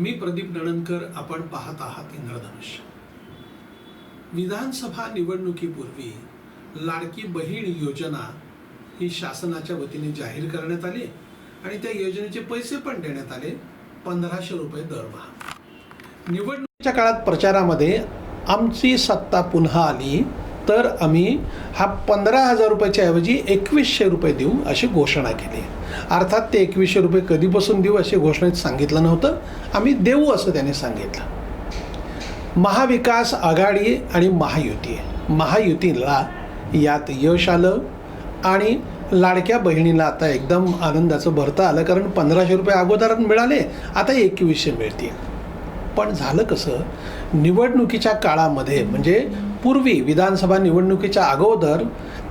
मी प्रदीप नणनकर आपण पाहत आहात इंद्रधनुष्य. विधानसभा निवडणुकीपूर्वी लाडकी बहीण योजना ही शासनाच्या वतीने जाहीर करण्यात आली आणि त्या योजनेचे पैसे पण देण्यात आले पंधराशे रुपये दरमहा. निवडणुकीच्या काळात प्रचारामध्ये आमची सत्ता पुन्हा आली. तर आम्ही हा पंधरा हजार रुपयाच्या ऐवजी एकवीसशे रुपये देऊ अशी घोषणा केली. अर्थात ते एकवीसशे रुपये कधीपासून देऊ अशी घोषणेत सांगितलं नव्हतं. आम्ही देऊ असं त्यांनी सांगितलं. महाविकास आघाडी आणि महायुती. महायुतीला यात यश आलं आणि लाडक्या बहिणीला आता एकदम आनंदाचं भरता आलं कारण पंधराशे रुपये अगोदर मिळाले आता एकवीसशे मिळतील. पण झालं कसं? निवडणुकीच्या काळामध्ये म्हणजे पूर्वी विधानसभा निवडणुकीच्या अगोदर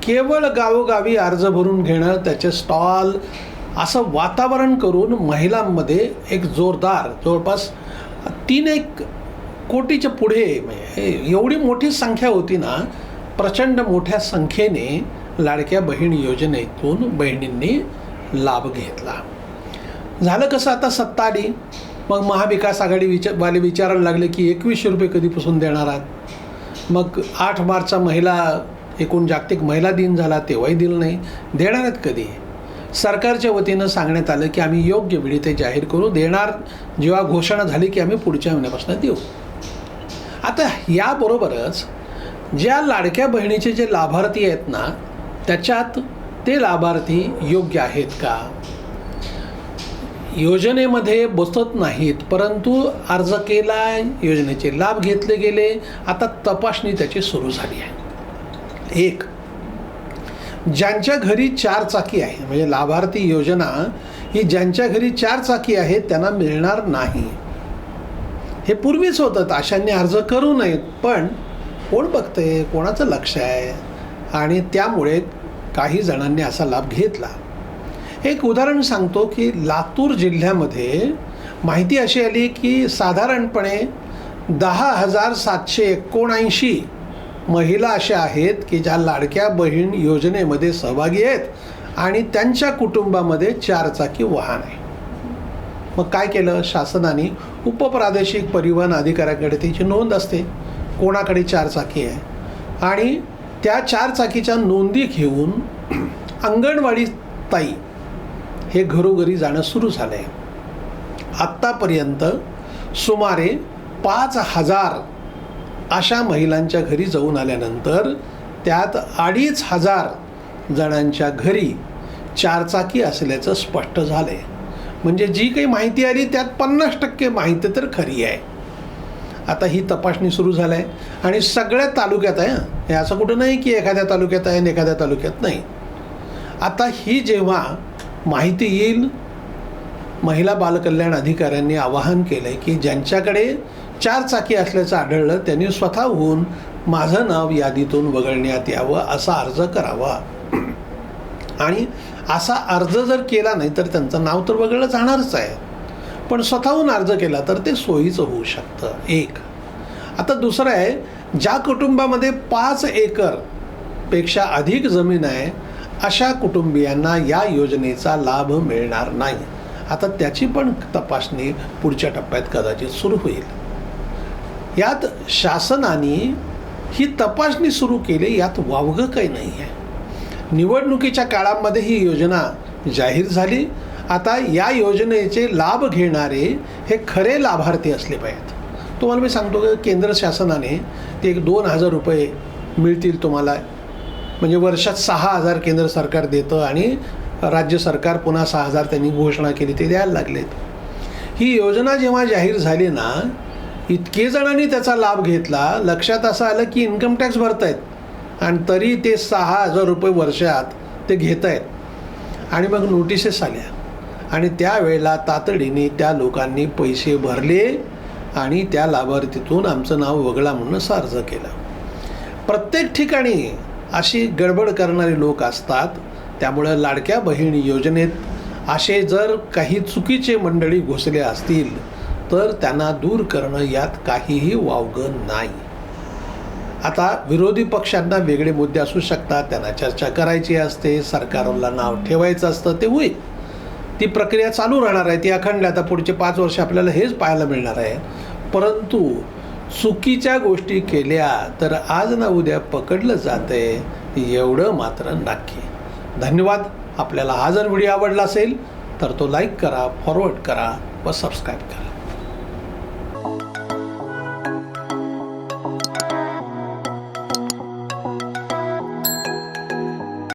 केवळ गावोगावी अर्ज भरून घेणं त्याचे स्टॉल असं वातावरण करून महिलांमध्ये एक जोरदार जवळपास तीन एक कोटीच्या पुढे म्हणजे एवढी मोठी संख्या होती ना प्रचंड मोठ्या संख्येने लाडक्या बहीण योजनेतून बहिणींनी लाभ घेतला. झालं कसं आता सत्ता आली मग महाविकास आघाडी विचार वाले विचारायला लागले की एकवीसशे रुपये कधीपासून देणार आहात? मग आठ मार्चचा महिला एकूण जागतिक महिला दिन झाला तेव्हाही दिलं नाही. देणार आहेत कधी? सरकारच्या वतीनं सांगण्यात आलं की आम्ही योग्य वेळी ते जाहीर करू. देणार जेव्हा घोषणा झाली की आम्ही पुढच्या महिन्यापासून देऊ. आता याबरोबरच ज्या लाडक्या बहिणीचे जे लाभार्थी आहेत ना त्याच्यात ते लाभार्थी योग्य आहेत का? योजनेमध्ये बसत नाहीत परंतु अर्ज केला योजनेचे लाभ घेतले गेले. आता तपासणी त्याची सुरू झाली आहे. एक ज्यांच्या घरी चार चाकी आहे म्हणजे लाभार्थी योजना ही ज्यांच्या घरी चार चाकी आहे त्यांना मिळणार नाही. हे पूर्वीच होतं अशांनी अर्ज करू नयेत पण कोण बघतंय? कोणाचं लक्ष आहे? आणि त्यामुळे काही जणांनी असा लाभ घेतला. एक उदाहरण सांगतो की लातूर जिल्ह्यामध्ये माहिती अशी आली की साधारणपणे दहा हजार सातशे एकोणऐंशी महिला अशा आहेत की ज्या लाडक्या बहीण योजनेमध्ये सहभागी आहेत आणि त्यांच्या कुटुंबामध्ये चारचाकी वाहन आहे. मग काय केलं? शासनाने उपप्रादेशिक परिवहन अधिकाऱ्याकडे त्याची नोंद असते. कोणाकडे चारचाकी आहे? आणि त्या चारचाकीच्या नोंदी घेऊन अंगणवाडी ताई हे घरोघरी जाणं सुरू झालं आहे आत्तापर्यंत सुमारे पाच हजार अशा महिलांच्या घरी जाऊन आल्यानंतर त्यात अडीच हजार जणांच्या घरी चारचाकी असल्याचं स्पष्ट झालं आहे म्हणजे जी काही माहिती आली त्यात पन्नास टक्के माहिती तर खरी आहे. आता ही तपासणी सुरू झाली आहे आणि सगळ्या तालुक्यात आहे हे असं कुठं नाही की एखाद्या तालुक्यात आहे आणि एखाद्या तालुक्यात नाही. आता ही जेव्हा माहिती येईल. महिला बालकल्याण अधिकाऱ्यांनी आवाहन केलं आहे की ज्यांच्याकडे चार चाकी असल्याचं आढळलं त्यांनी स्वतःहून माझं नाव यादीतून वगळण्यात यावं असा अर्ज करावा. आणि असा अर्ज जर केला नाही तर त्यांचं नाव तर वगळलं जाणारच आहे. पण स्वतःहून अर्ज केला तर ते सोयीचं होऊ शकतं. एक. आता दुसरं आहे ज्या कुटुंबामध्ये पाच एकरपेक्षा अधिक जमीन आहे अशा कुटुंबियांना या योजनेचा लाभ मिळणार नाही. आता त्याची पण तपासणी पुढच्या टप्प्यात कदाचित सुरू होईल. यात शासनाने ही तपासणी सुरू केली यात वावगं काही नाही आहे. निवडणुकीच्या काळामध्ये ही योजना जाहीर झाली. आता या योजनेचे लाभ घेणारे हे खरे लाभार्थी असले पाहिजेत. तुम्हाला मी सांगतो की केंद्र शासनाने ते एक दोन हजार रुपये मिळतील तुम्हाला म्हणजे वर्षात सहा हजार केंद्र सरकार देतं आणि राज्य सरकार पुन्हा सहा हजार त्यांनी घोषणा केली ते द्यायला लागलेत. ही योजना जेव्हा जाहीर झाली ना इतके जणांनी त्याचा लाभ घेतला लक्षात असं आलं की इन्कम टॅक्स भरतायत. आणि तरी ते सहा हजार रुपये वर्षात ते घेत आहेत आणि मग नोटिसेस आल्या. आणि त्यावेळेला तातडीने त्या लोकांनी पैसे भरले आणि त्या लाभार्थीतून आमचं नाव वगळा म्हणून असं अर्ज केला. प्रत्येक ठिकाणी अशी गडबड करणारे लोक असतात. त्यामुळं लाडक्या बहीण योजनेत असे जर काही चुकीचे मंडळी घुसले असतील तर त्यांना दूर करणं यात काहीही वावगं नाही. आता विरोधी पक्षांना वेगळे मुद्दे असू शकतात. त्यांना चर्चा करायची असते. सरकारला नाव ठेवायचं असतं. ते होईल. ती प्रक्रिया चालू राहणार आहे. ती अखंड. आता पुढचे पाच वर्ष आपल्याला हेच पाहायला मिळणार आहे. परंतु चुकीच्या गोष्टी केल्या तर आज ना उद्या पकडलं जाते एवढं मात्र नक्की. धन्यवाद. आपल्याला हा जर व्हिडिओ आवडला असेल तर तो लाईक करा फॉरवर्ड करा व सबस्क्राईब करा.